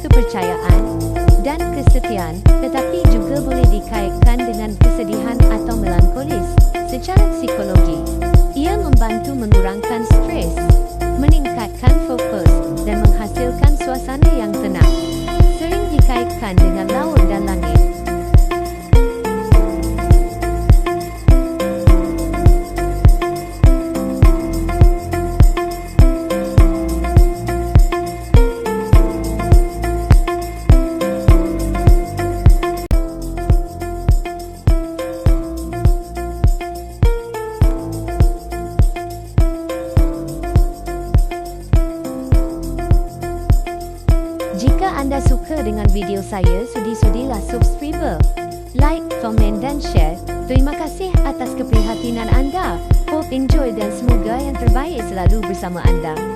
kepercayaan dan kesetiaan tetapi juga boleh dikaitkan dengan kesedihan atau melankolis secara psikologi. Ia membantu mengurangkan stres, meningkatkan fokus dan menghasilkan suasana yang Anda suka dengan video saya, sudi-sudilah subscribe, like, komen dan share. Terima kasih atas keprihatinan anda. Hope enjoy dan semoga yang terbaik selalu bersama anda.